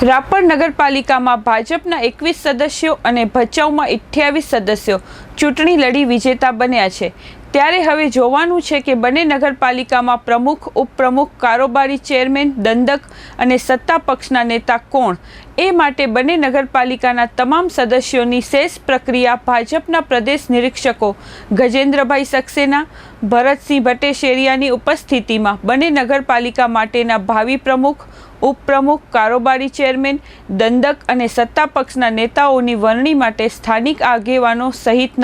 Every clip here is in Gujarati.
રાપર નગરપાલિકામાં ભાજપના એકવીસ સદસ્યો અને ભચાઉમાં અઠ્યાવીસ સદસ્યો. ચૂંટણી લડી વિજેતા બન્યા છે. ત્યારે હવે જોવાનું છે કે બંને નગરપાલિકામાં પ્રમુખ, ઉપપ્રમુખ, કારોબારી ચેરમેન, દંડક અને સત્તા પક્ષના નેતા કોણ? એ માટે બંને નગરપાલિકાના તમામ સદસ્યોની શેષ પ્રક્રિયા ભાજપના પ્રદેશ નિરીક્ષકો ગજેન્દ્રભાઈ સક્સેના, ભરતસિંહ ભટ્ટેશેરિયાની ઉપસ્થિતિમાં બંને નગરપાલિકા માટેના ભાવિ પ્રમુખ, ઉપપ્રમુખ, કારોબારી ચેરમેન, દંડક અને સત્તા પક્ષના નેતાઓની વરણી માટે સ્થાનિક આગેવાનો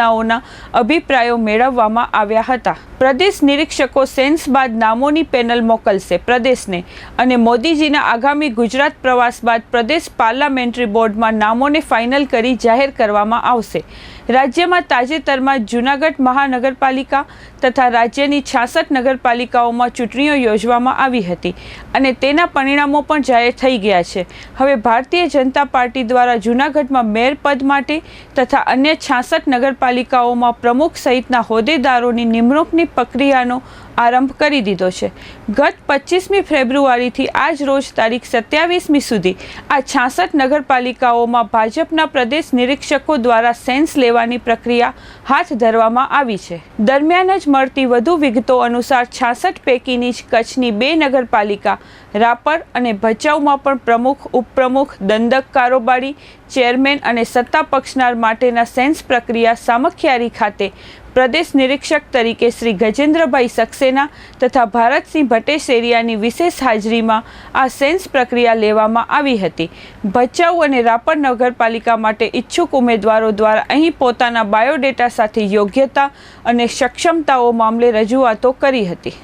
સહિતનાઓના અભિપ્રાયો મેળવવામાં આવ્યા હતા. પ્રદેશ નિરીક્ષકો સેન્સ બાદ નામોની પેનલ મોકલશે પ્રદેશને અને મોદીજીના આગામી ગુજરાત પ્રવાસ બાદ પ્રદેશ પાર્લામેન્ટરી બોર્ડમાં નામોને ફાઇનલ કરી જાહેર કરવામાં આવશે. રાજ્યમાં તાજેતરમાં જૂનાગઢ મહાનગરપાલિકા તથા રાજ્યની છાસઠ નગરપાલિકાઓમાં ચૂંટણીઓ યોજવામાં આવી હતી અને તેના પરિણામો પણ જાહેર થઈ ગયા છે. હવે ભારતીય જનતા પાર્ટી દ્વારા જૂનાગઢમાં મેયર પદ માટે તથા અન્ય છાસઠ નગરપાલિકાઓમાં પ્રમુખ સહિતના હોદ્દેદારોની નિમણૂકની પ્રક્રિયાનો આરંભ કરી દીધો છે. ગત પચીસમી ફેબ્રુઆરીથી આજ રોજ તારીખ સત્યાવીસમી સુધી આ છાસઠ નગરપાલિકાઓમાં ભાજપના પ્રદેશ નિરીક્ષકો દ્વારા સેન્સ લેવાની પ્રક્રિયા હાથ ધરવામાં આવી છે. દરમિયાન જ મળતી વધુ વિગતો અનુસાર છાસઠ પૈકીની જ કચ્છની બે નગરપાલિકા, રાપર અને ભચાઉમાં પણ પ્રમુખ, ઉપપ્રમુખ, દંડક કારોબારી, ચેરમેન અને સત્તા પક્ષનાર માટેના સેન્સ પ્રક્રિયા સામખિયારી ખાતે પ્રદેશ નિરીક્ષક તરીકે શ્રી ગજેન્દ્રભાઈ સક્સેના તથા ભારતસિંહ ભટ્ટેશેરિયાની વિશેષ હાજરીમાં આ સેન્સ પ્રક્રિયા લેવામાં આવી હતી. ભચાઉ અને રાપર નગરપાલિકા માટે ઈચ્છુક ઉમેદવારો દ્વારા અહીં પોતાના બાયોડેટા સાથે યોગ્યતા અને સક્ષમતાઓ મામલે રજૂઆતો કરી હતી.